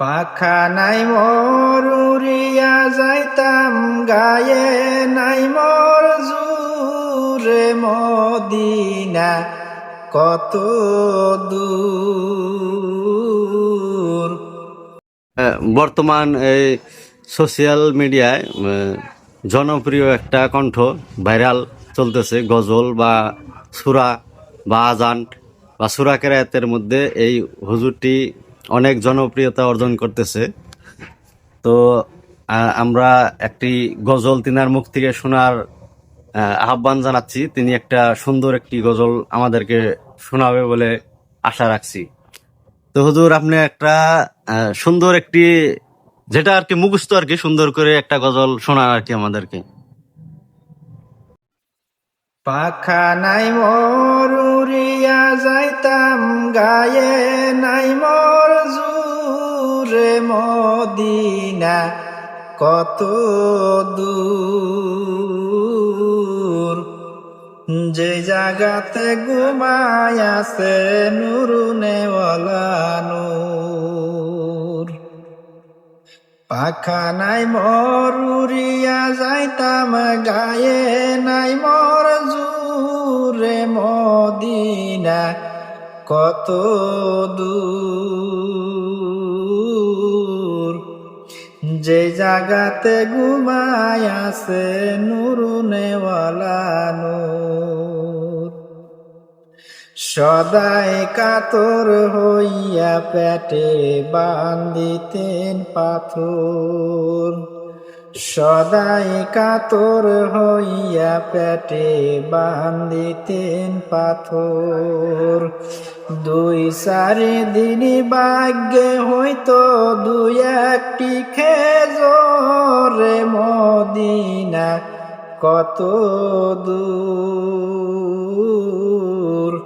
পাখা নাই মোর, উড়িয়া যাইতাম গায়ে নাই মোর জুরে মদিনা কত দূর। বর্তমান এই সোশ্যাল মিডিয়ায় জনপ্রিয় একটা কণ্ঠ ভাইরাল চলতেছে। গজল বা সুরা বা আজান বা সুরা কেরায়াতের মধ্যে এই হুজুরটি অনেক জনপ্রিয়তা অর্জন করতেছে। তো আমরা একটি গজল তিনার মুখ থেকে শোনার আহ, আহ্বান জানাচ্ছি। তিনি একটা সুন্দর একটি গজল আমাদেরকে শোনাবে বলে আশা রাখছি। তো হুজুর আপনি একটা সুন্দর একটি যেটা আর কি মুখস্থ আর কি সুন্দর করে একটা গজল শোনা আর কি আমাদেরকে। পাখা নাই মোর উড়িয়া যাইতাম গায়ে নাই মোর। মদিনা কত দূর। যে জাগাতে ঘুমায় আছে নূর পাখা নাই মোর, উড়িয়া যাইতাম, গায়ে নাই মোর জুরে মদিনা কত দূর। যে জাগাতে ঘুমায় আছে নুরুনেওয়ালা নূর। সদাই কাতর হইয়া পেটে বান্দিতেন পাথর। সদাই কাতর হইয়া পেটে বান্দিতেন পাথর। দুই চারি দিন ভাগ্যে হইতো দুই একটি খেজরে মদিনা কত দূর?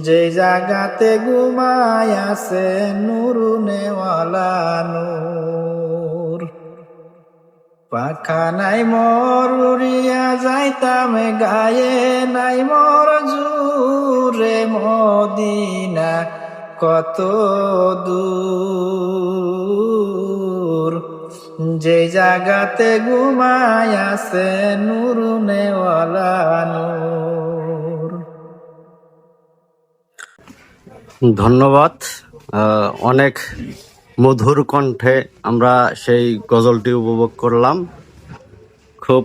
যে জাগাতে ঘুমায় আছে নুরুনেওয়ালা নূর। পাখা নাই মোর, উড়িয়া যাইতাম গায়ে নাই মোর জুরে মদিনা কত দূর? যে জাগাতে ঘুমায় আছে নুরুনেওয়ালা নূর। ধন্যবাদ। অনেক মধুর কণ্ঠে আমরা সেই গজলটি উপভোগ করলাম। খুব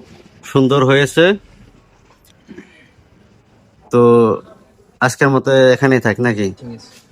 সুন্দর হয়েছে। তো আজকের মতো এখানেই থাক নাকি? ঠিক আছে।